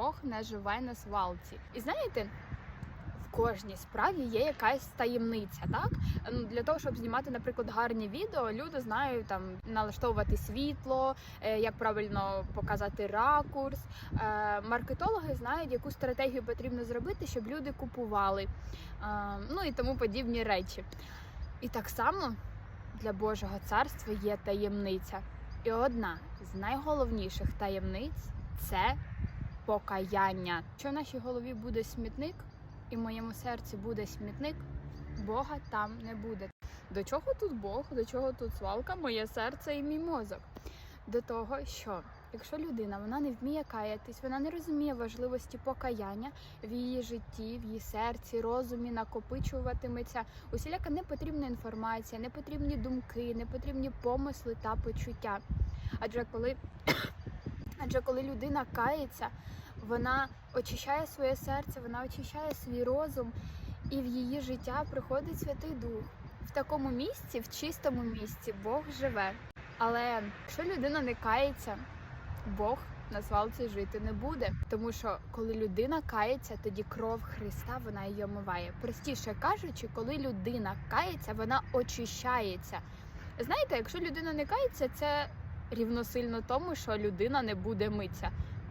Бог не живе на свалці. І знаєте, в кожній справі є якась таємниця, так? Ну, для того, щоб знімати, наприклад, гарні відео, люди знають там налаштовувати світло, е, як правильно показати ракурс. Е, Маркетологи знають, яку стратегію потрібно зробити, щоб люди купували. Е, Ну і тому подібні речі. І так само для Божого царства є таємниця. І одна з найголовніших таємниць це покаяння. Якщо в нашій голові буде смітник, і в моєму серці буде смітник, Бога там не буде. До чого тут Бог? До чого тут свалка, моє серце і мій мозок? До того, що якщо людина вона не вміє каятись, вона не розуміє важливості покаяння в її житті, в її серці, розумі накопичуватиметься усіляка непотрібна інформація, непотрібні думки, непотрібні помисли та почуття. Адже коли, адже коли людина кається, вона очищає своє серце, вона очищає свій розум, і в її життя приходить Святий Дух. В такому місці, в чистому місці, Бог живе. Але якщо людина не кається, Бог на свалці жити не буде. Тому що коли людина кається, тоді кров Христа вона її омиває. Простіше кажучи, коли людина кається, вона очищається. Знаєте, якщо людина не кається, це рівносильно тому, що людина не буде митися.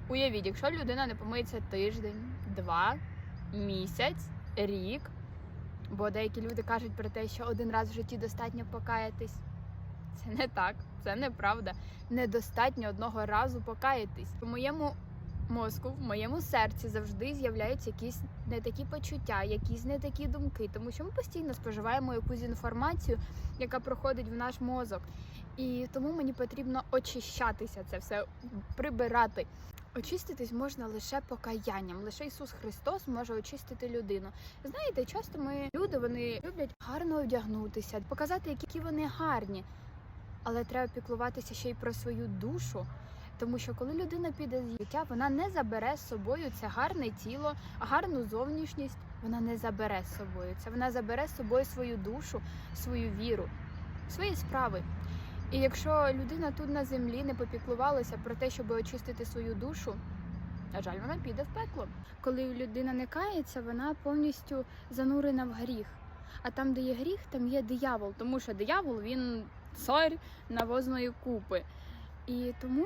Уявіть, якщо людина не помиється тиждень, два, місяць, рік. Бо деякі люди кажуть про те, що один раз в житті достатньо покаятись. Це не так, це неправда. Недостатньо одного разу покаятись. В моєму мозку, в моєму серці завжди з'являються якісь не такі почуття, якісь не такі думки, тому що ми постійно споживаємо якусь інформацію, яка проходить в наш мозок. І тому мені потрібно очищатися це все, прибирати. Очиститись можна лише покаянням. Лише Ісус Христос може очистити людину. Знаєте, часто ми люди вони люблять гарно одягнутися, показати, які вони гарні. Але треба піклуватися ще й про свою душу. Тому що коли людина піде з життя, вона не забере з собою це гарне тіло, гарну зовнішність. Вона не забере з собою це. Вона забере з собою свою душу, свою віру, свої справи. І якщо людина тут на землі не попіклувалася про те, щоб очистити свою душу, на жаль, вона піде в пекло. Коли людина не кається, вона повністю занурена в гріх. А там, де є гріх, там є диявол, тому що диявол він цар навозної купи. І тому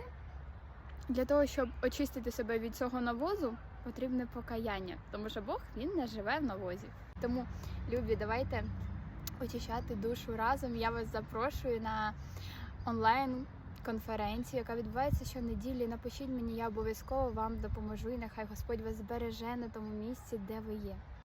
для того, щоб очистити себе від цього навозу, потрібне покаяння, тому що Бог він не живе в навозі. Тому, любі, давайте очищати душу разом. Я вас запрошую на онлайн конференцію, яка відбувається щонеділі. Напишіть мені, я обов'язково вам допоможу. І нехай Господь вас збереже на тому місці, де ви є.